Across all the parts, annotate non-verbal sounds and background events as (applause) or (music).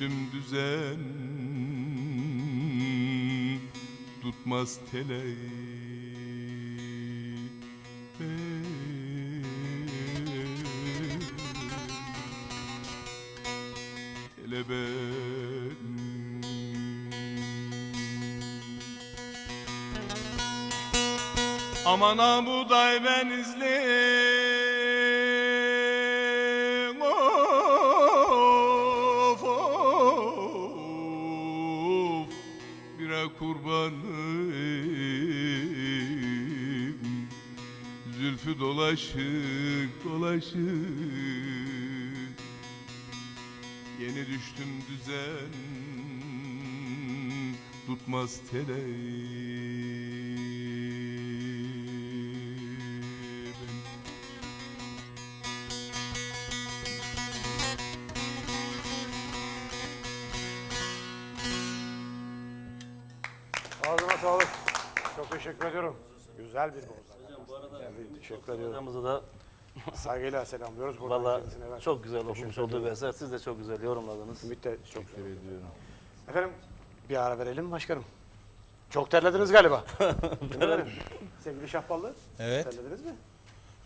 Düzen tutmaz tele Hele ben. Aman ha buğday ben izleyim dolaşık dolaşık Yeni düştüm düzen Tutmaz telem Ağzına sağlık. Çok teşekkür ediyorum. Güzel bir bozda. Bu arada Evet, teşekkür ediyorum. da Saygıyla selamlıyoruz. Buradan valla çok güzel okumuş olduğu bir eser. Siz de çok güzel yorumladınız. Ümit de çok teşekkür ediyorum. Efendim bir ara verelim mi başkanım? Çok terlediniz galiba. (laughs) Sevgili Şahballı. Evet. Terlediniz mi?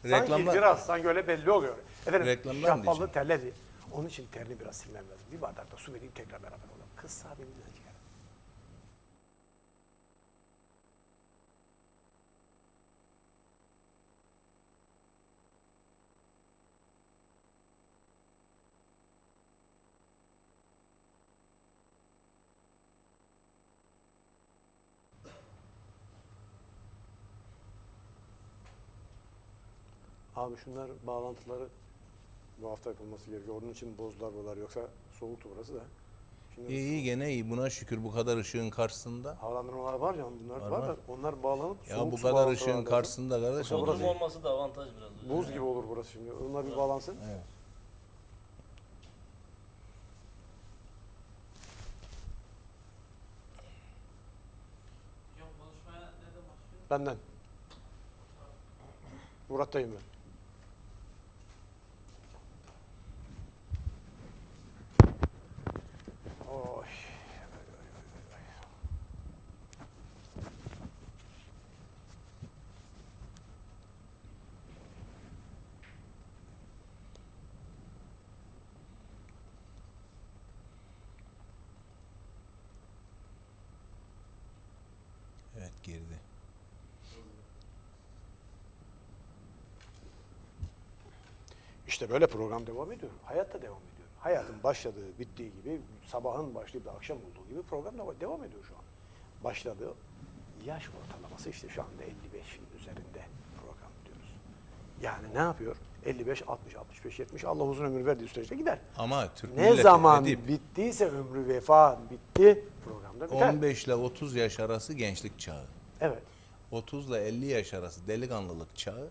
Sanki Reklamlar, biraz sanki öyle belli oluyor. Efendim Reklamlar Şahballı terledi. Onun için terini biraz silmem lazım. Bir bardak da su vereyim tekrar beraber olalım. Kız sahibinden Abi şunlar bağlantıları bu hafta yapılması gerekiyor. Onun için bozdular buralar. Yoksa soğuktu burası da. Şimdi iyi iyi gene iyi. Buna şükür bu kadar ışığın karşısında. havalandırmalar var ya bunlar var, Var, da onlar bağlanıp Ya soğuk bu su kadar bağlantıları ışığın karşısında kardeş olur. Bodrum olması da avantaj biraz. Buz gibi olur burası şimdi. Onlar bir bağlansın. Evet. Benden. Murat'tayım ben. Girdi. İşte böyle program devam ediyor. Hayat da devam ediyor. Hayatın başladığı, bittiği gibi, sabahın başlayıp da akşam olduğu gibi program da devam ediyor şu an. Başladığı yaş ortalaması işte şu anda 55'in üzerinde program diyoruz. Yani ne yapıyor? 55, 60, 65, 70 Allah uzun ömür verdiği sürece gider. Ama Türk Ne zaman Edip, bittiyse ömrü vefa bitti programda biter. 15 ile 30 yaş arası gençlik çağı. Evet. 30 ile 50 yaş arası delikanlılık çağı.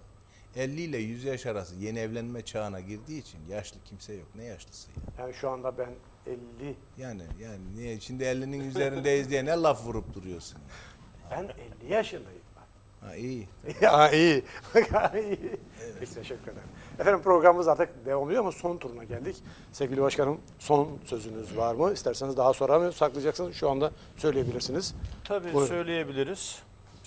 50 ile 100 yaş arası yeni evlenme çağına girdiği için yaşlı kimse yok. Ne yaşlısı ya? Yani şu anda ben 50, Yani yani niye şimdi 50'nin üzerindeyiz diye ne laf vurup duruyorsun? ben 50 yaşındayım. Ha iyi. (laughs) ya iyi. (laughs) iyi. Peki, teşekkür ederim. Efendim programımız artık devam ediyor ama son turuna geldik. Sevgili başkanım son sözünüz var mı? İsterseniz daha sonra mı saklayacaksınız? Şu anda söyleyebilirsiniz. Tabii Buyurun. söyleyebiliriz.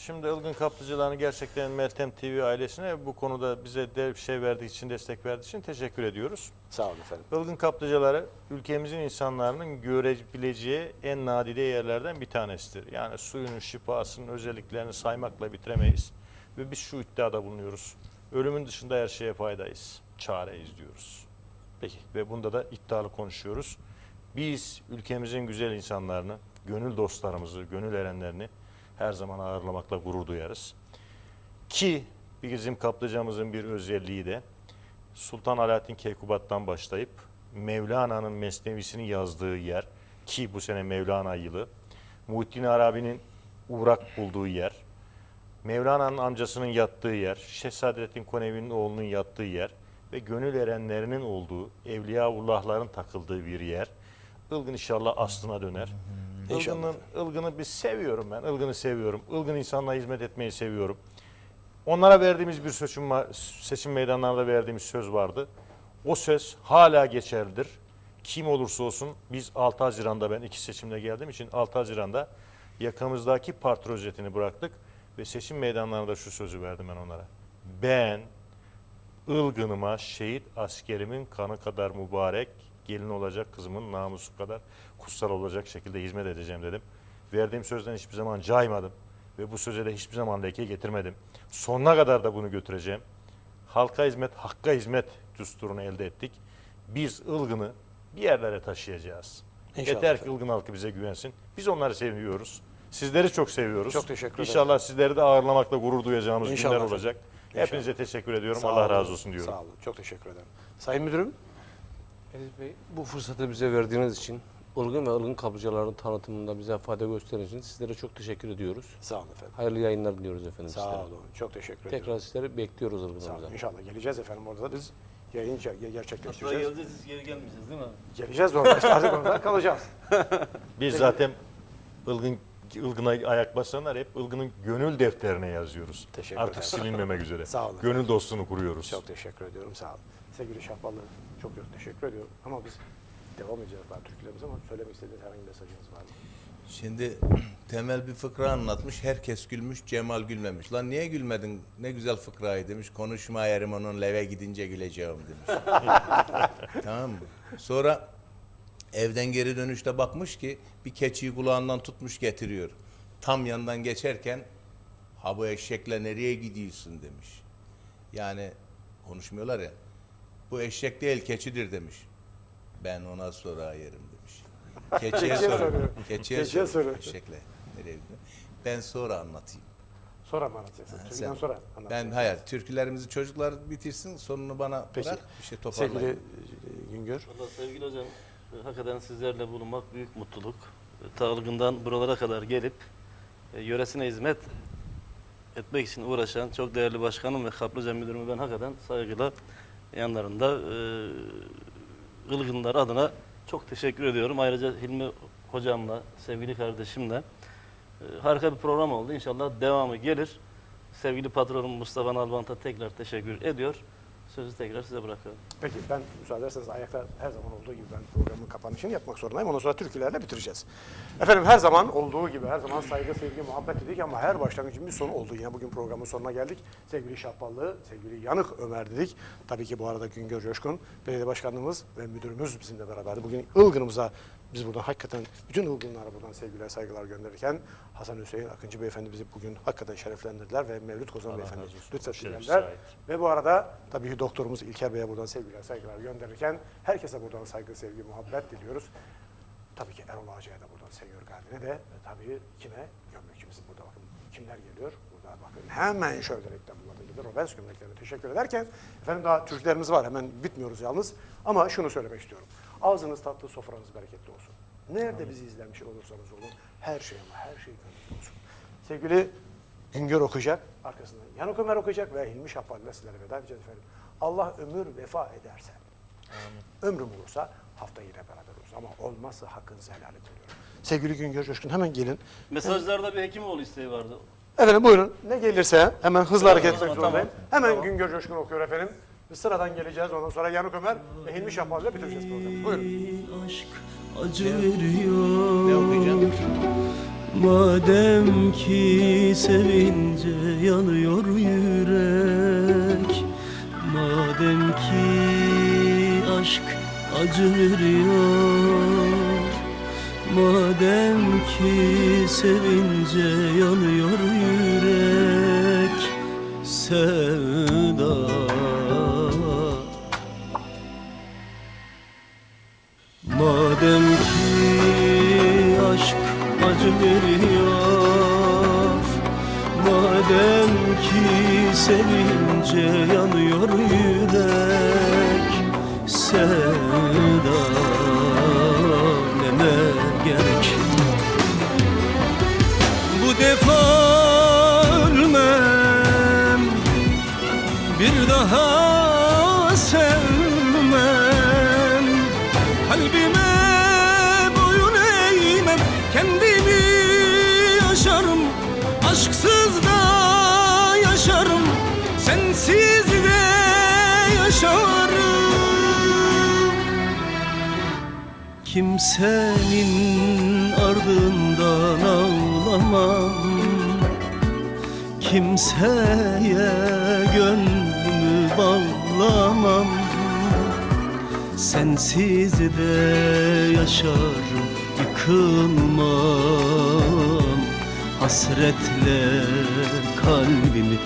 Şimdi Ilgın Kaplıcılarını gerçekten Meltem TV ailesine bu konuda bize de bir şey verdiği için, destek verdiği için teşekkür ediyoruz. Sağ olun efendim. Ilgın Kaplıcıları ülkemizin insanların görebileceği en nadide yerlerden bir tanesidir. Yani suyunun şifasının özelliklerini saymakla bitiremeyiz. Ve biz şu iddiada bulunuyoruz. Ölümün dışında her şeye faydayız. Çareyiz diyoruz. Peki ve bunda da iddialı konuşuyoruz. Biz ülkemizin güzel insanlarını, gönül dostlarımızı, gönül erenlerini her zaman ağırlamakla gurur duyarız. Ki bizim kaplıcamızın bir özelliği de Sultan Alaaddin Keykubat'tan başlayıp Mevlana'nın mesnevisini yazdığı yer ki bu sene Mevlana yılı, Muhittin Arabi'nin uğrak bulduğu yer, Mevlana'nın amcasının yattığı yer, Şehzadettin Konevi'nin oğlunun yattığı yer ve gönül erenlerinin olduğu, Evliyaullah'ların takıldığı bir yer. Ilgın inşallah aslına döner. İnşallah Ilgın'ın, Ilgın'ı biz seviyorum ben. Ilgın'ı seviyorum. Ilgın insanlara hizmet etmeyi seviyorum. Onlara verdiğimiz bir seçim, seçim meydanlarında verdiğimiz söz vardı. O söz hala geçerlidir. kim olursa olsun biz 6 Haziran'da ben iki seçimle geldiğim için 6 Haziran'da yakamızdaki parti rozetini bıraktık ve seçim meydanlarında şu sözü verdim ben onlara. Ben Ilgınıma şehit askerimin kanı kadar mübarek, gelin olacak kızımın namusu kadar kutsal olacak şekilde hizmet edeceğim dedim. Verdiğim sözden hiçbir zaman caymadım ve bu söze de hiçbir zaman leke getirmedim. Sonuna kadar da bunu götüreceğim. Halka hizmet, hakka hizmet düsturunu elde ettik. Biz Ilgın'ı bir yerlere taşıyacağız. İnşallah Yeter ki. Ilgın halkı bize güvensin. Biz onları seviyoruz. Sizleri çok seviyoruz. Çok teşekkür ederim. İnşallah sizleri de ağırlamakla gurur duyacağımız İnşallah günler efendim. olacak. İnşallah. Hepinize teşekkür ediyorum. Sağ Allah olun, razı olsun diyorum. Sağ olun. Çok teşekkür ederim. Sayın Müdürüm. Elif Bey, bu fırsatı bize verdiğiniz için, Ilgın ve Ilgın kapıcıların tanıtımında bize fayda gösterdiğiniz için sizlere çok teşekkür ediyoruz. Sağ olun efendim. Hayırlı yayınlar diliyoruz efendim Sağ sizlere. olun. Çok teşekkür Tekrar ediyorum. sizleri bekliyoruz Sağ olun. Ilgın'ımıza. İnşallah geleceğiz efendim orada da biz yayın ger- Hatta gerçekleştireceğiz. geleceğiz siz geri gelmeyeceğiz değil mi? Geleceğiz orada. İşte artık orada kalacağız. (laughs) Biz zaten Ilgın Ilgın'a ayak basanlar hep Ilgın'ın gönül defterine yazıyoruz. Teşekkür Artık ederim. silinmemek üzere. (laughs) Sağ olun. Gönül dostluğunu kuruyoruz. Çok teşekkür ediyorum. Sağ olun. Sevgili Şahbalı çok çok teşekkür ediyorum. Ama biz devam edeceğiz daha türkülerimize ama söylemek istediğiniz herhangi bir mesajınız var mı? Şimdi (clears throat) temel bir fıkra anlatmış. Herkes gülmüş, Cemal gülmemiş. Lan niye gülmedin? Ne güzel fıkrayı demiş. Konuşma yerim onun leve gidince güleceğim demiş. (laughs) tamam mı? Sonra evden geri dönüşte bakmış ki bir keçiyi kulağından tutmuş getiriyor. Tam yanından geçerken ha bu eşekle nereye gidiyorsun demiş. Yani konuşmuyorlar ya. Bu eşek değil keçidir demiş. Ben ona sonra yerim demiş. (laughs) Keçiye Keçiye soruyor. soruyor. Keçiye, Keçiye soruyor. soruyor. Eşekle nereye gidiyor? Ben sonra anlatayım. Sonra mı anlatacaksın? Ha, Türküden sen- sonra Ben anlatacaksın. hayır türkülerimizi çocuklar bitirsin sonunu bana Peki. bırak bir şey toparlayın. Sevgili e, Güngör. Valla sevgili hocam e, hakikaten sizlerle bulunmak büyük mutluluk. E, Ta Ilgın'dan buralara kadar gelip e, yöresine hizmet etmek için uğraşan çok değerli başkanım ve kaplıca müdürümü ben hakikaten saygıyla yanlarında e, Ilgınlar adına çok teşekkür ediyorum. Ayrıca Hilmi hocamla, sevgili kardeşimle e, harika bir program oldu. İnşallah devamı gelir. Sevgili patronum Mustafa Nalbant'a tekrar teşekkür ediyor. Sözü tekrar size bırakıyorum. Peki ben müsaade ederseniz ayakta her zaman olduğu gibi ben programın kapanışını yapmak zorundayım. Ondan sonra türkülerle bitireceğiz. Efendim her zaman olduğu gibi her zaman saygı, sevgi, muhabbet dedik ama her başlangıcın bir sonu oldu. Yine bugün programın sonuna geldik. Sevgili Şahballı, sevgili Yanık Ömer dedik. Tabii ki bu arada Güngör Coşkun, belediye başkanımız ve müdürümüz bizimle beraberdi. Bugün Ilgın'ımıza biz buradan hakikaten bütün Ilgınlara buradan sevgiler, saygılar gönderirken Hasan Hüseyin Akıncı Beyefendi bizi bugün hakikaten şereflendirdiler ve Mevlüt Kozan Beyefendi lütfen Şeref geldiler. sahip. Ve bu arada tabii doktorumuz İlker Bey'e buradan sevgiler, saygılar gönderirken herkese buradan saygı, sevgi, muhabbet diliyoruz. Tabii ki Erol Ağacı'ya da buradan Seyyör Galdi'ne de tabii kime? Gömlekçimizin burada bakın kimler geliyor? Burada bakın hemen şöyle reklamlarda gidiyor. Robens gömleklerine teşekkür ederken efendim daha Türklerimiz var hemen bitmiyoruz yalnız. Ama şunu söylemek istiyorum. Ağzınız tatlı, sofranız bereketli olsun. Nerede bizi izlemiş olursanız olun her şey ama her şey gönlünüzde olsun. Sevgili Güngör okuyacak, arkasından Yanık Ömer okuyacak ve Hilmi Şahbal ile sizlere veda edeceğiz efendim. Allah ömür vefa ederse, ömrüm olursa hafta yine beraber oluruz. Ama olmazsa hakkınızı helal edin diyorum. Sevgili Güngör Coşkun hemen gelin. Mesajlarda bir Hekimoğlu isteği vardı. Efendim buyurun ne gelirse hemen hızlı hareket etmek tamam, zorundayım. tamam. Hemen Tamam. Güngör Coşkun okuyor efendim. Biz sıradan geleceğiz ondan sonra Yanık Ömer ve Hilmi ile bitireceğiz programı. Buyurun. aşk acı veriyor? Madem ki sevince yanıyor yürek Madem ki aşk acı veriyor Madem ki sevince yanıyor yürek Sevda. Madem ki aşk acı veriyor Madem ki sevince yanıyor yürek Sevda Bir daha sevmem. Kalbime boyun eğmem Kendimi yaşarım. Aşksız da yaşarım Sensiz de yaşarım. Kimsenin ardından ağlamam. Kimseye gönlümü bağlamam. Sensiz de yaşarım yıkılmam. Hasretle kalbimi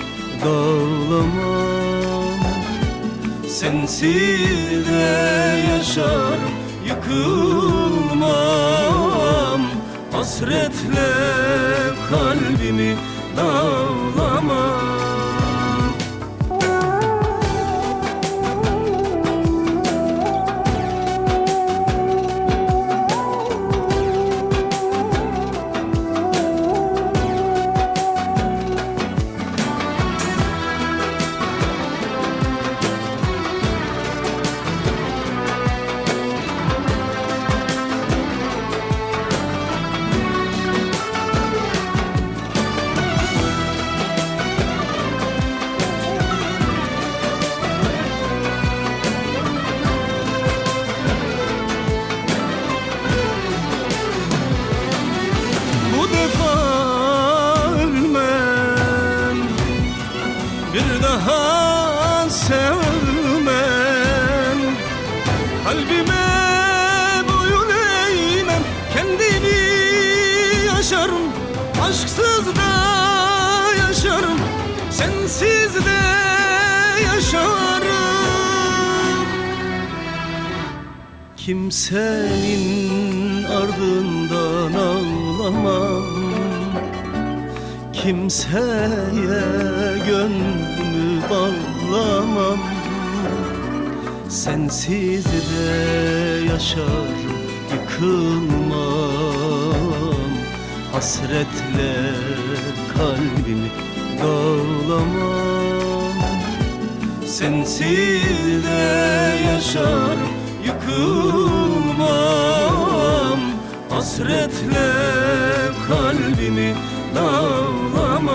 dağlamam. Sensiz de yaşarım yıkılmam. Hasretle kalbimi dağlamam Kimsenin ardından ağlamam. Kimseye gönlümü bağlamam. Sensiz de yaşarım yıkılmam. Hasretle kalbimi dağlamam. Sensiz de yaşarım yıkılmam Hasretle kalbimi dağlamam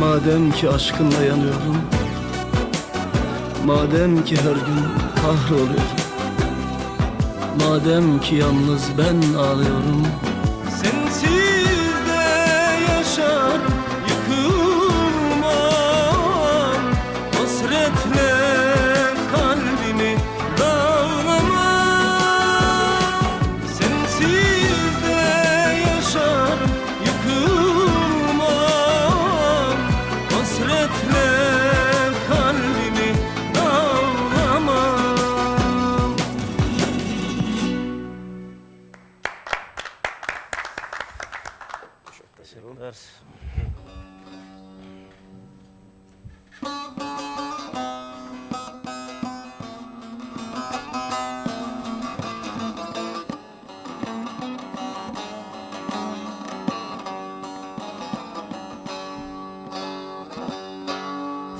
Madem ki aşkınla yanıyorum Madem ki her gün kahroluyorum Madem ki yalnız ben ağlıyorum Sensiz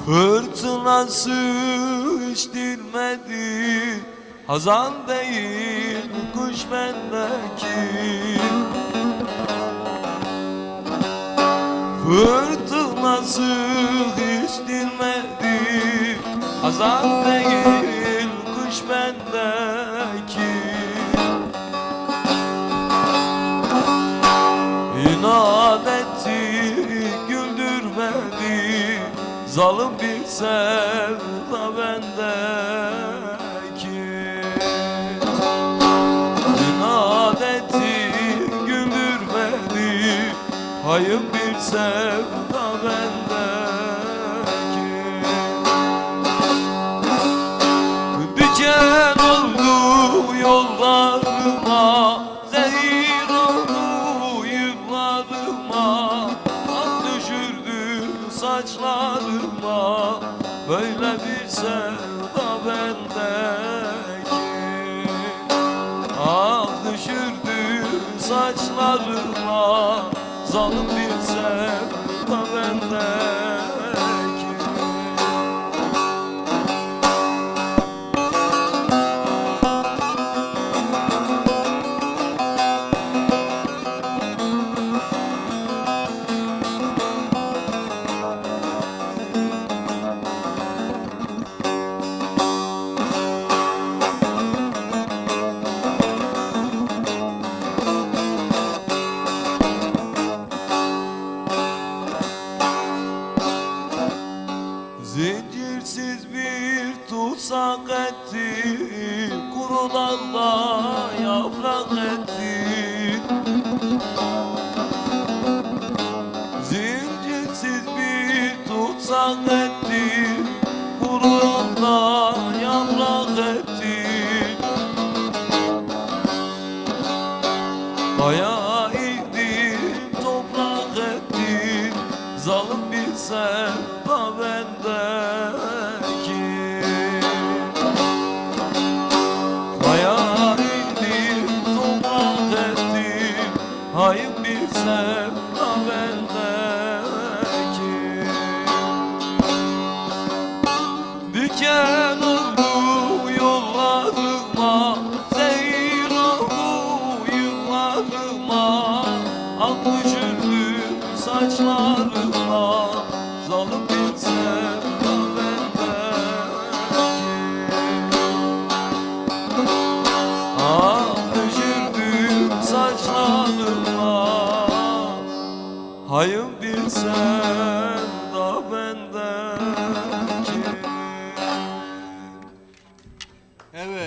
Fırtınası hiç dinmedi Hazan değil kuş bendeki. Fırtınası Hazan değil kuş bendeki. İnat etti güldürmedi Zalim bir sevda bendeki. İnat etti güldürmedi Hayır bir sevda saçlarıma Zalim bir sevda bendeki Toprak etti, kurulan da yaprak etti. Zincirsiz bir tutsak etti Hayır bir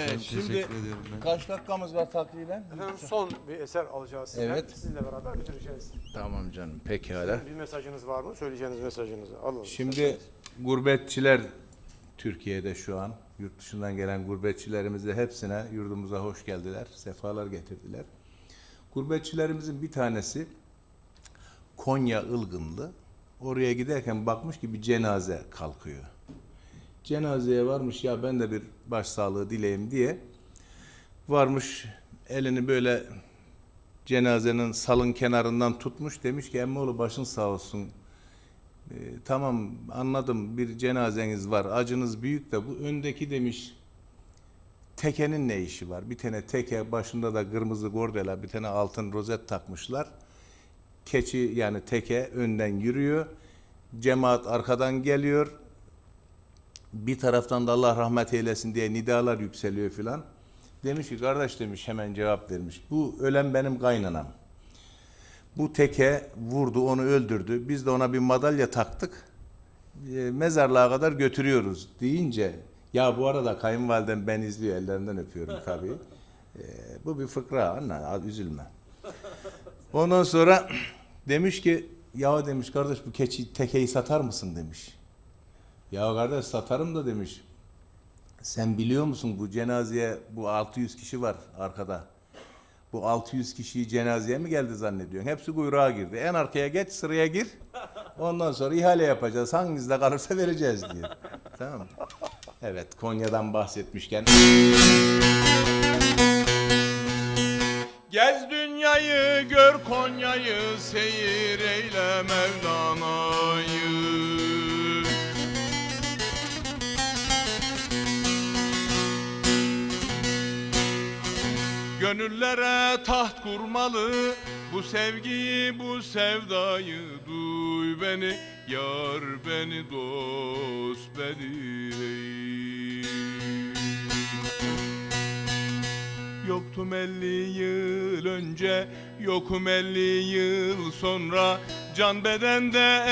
Evet, şimdi kaç dakikamız var takriben? Efendim son bir eser alacağız sizden. Evet. Sizinle beraber bitireceğiz. Tamam canım, pekala. Bir mesajınız var mı? Söyleyeceğiniz mesajınızı alın. Şimdi gurbetçiler Türkiye'de şu an yurt dışından gelen gurbetçilerimize hepsine yurdumuza hoş geldiler, sefalar getirdiler. Gurbetçilerimizin bir tanesi Konya Ilgınlı. Oraya giderken bakmış ki bir cenaze kalkıyor. Cenazeye varmış ya ben de bir başsağlığı dileyim diye varmış elini böyle cenazenin salın kenarından tutmuş demiş ki emmoğlu başın sağ olsun ee, tamam anladım bir cenazeniz var acınız büyük de bu öndeki demiş tekenin ne işi var? Bir tane teke başında da kırmızı gordela bir tane altın rozet takmışlar. Keçi yani teke önden yürüyor. Cemaat arkadan geliyor. Bir taraftan da Allah rahmet eylesin diye nidalar yükseliyor filan. Demiş ki kardeş demiş hemen cevap vermiş. Bu ölen benim kaynanam. Bu teke vurdu, onu öldürdü. Biz de ona bir madalya taktık. E, mezarlığa kadar götürüyoruz deyince ya bu arada kayınvalidem ben izliyor ellerinden öpüyorum tabii. E, bu bir fıkra anne üzülme. Ondan sonra (clears throat) demiş ki ya demiş kardeş bu keçi tekeyi satar mısın demiş. Ya kardeş satarım da demiş. Sen biliyor musun bu cenazeye bu 600 kişi var arkada. Bu 600 kişiyi cenazeye mi geldi zannediyorsun? Hepsi kuyruğa girdi. En arkaya geç sıraya gir. Ondan sonra ihale yapacağız. Hanginizde kalırsa vereceğiz diye. (laughs) tamam? Evet Konya'dan bahsetmişken. Gez dünyayı gör Konya'yı seyir eyle Mevlana'yı Gönüllere taht kurmalı bu sevgiyi bu sevdayı duy beni yar beni dost beni. Yoktum elli yıl önce, yokum elli yıl sonra Can bedende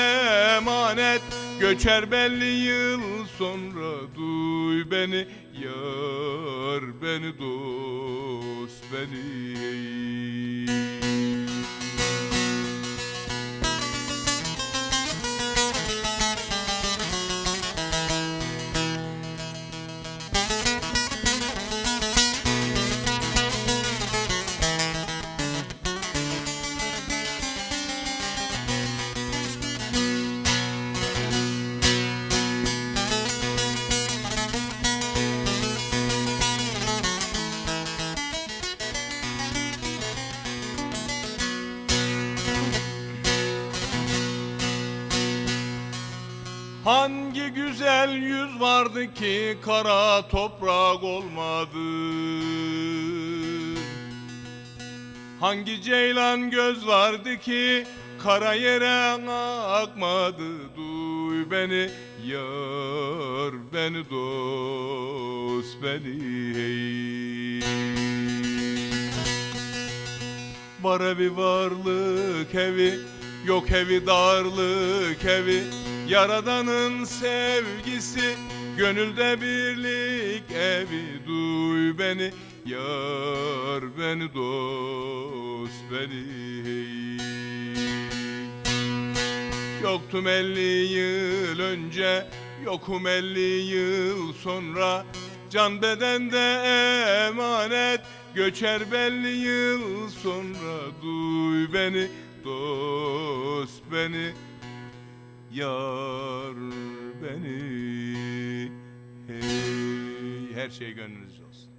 emanet, göçer belli yıl sonra Duy beni, yar beni, dost beni vardı ki kara toprak olmadı? Hangi ceylan göz vardı ki kara yere akmadı? Duy beni yar beni dost beni ey. Var evi varlık evi Yok evi darlık evi Yaradanın sevgisi Gönülde birlik evi duy beni Yar beni dost beni hey. Yoktum elli yıl önce Yokum elli yıl sonra. Can bedende emanet Göçer belli yıl sonra. Duy beni dost beni Yar beni Hey, her şey gönlünüzce olsun.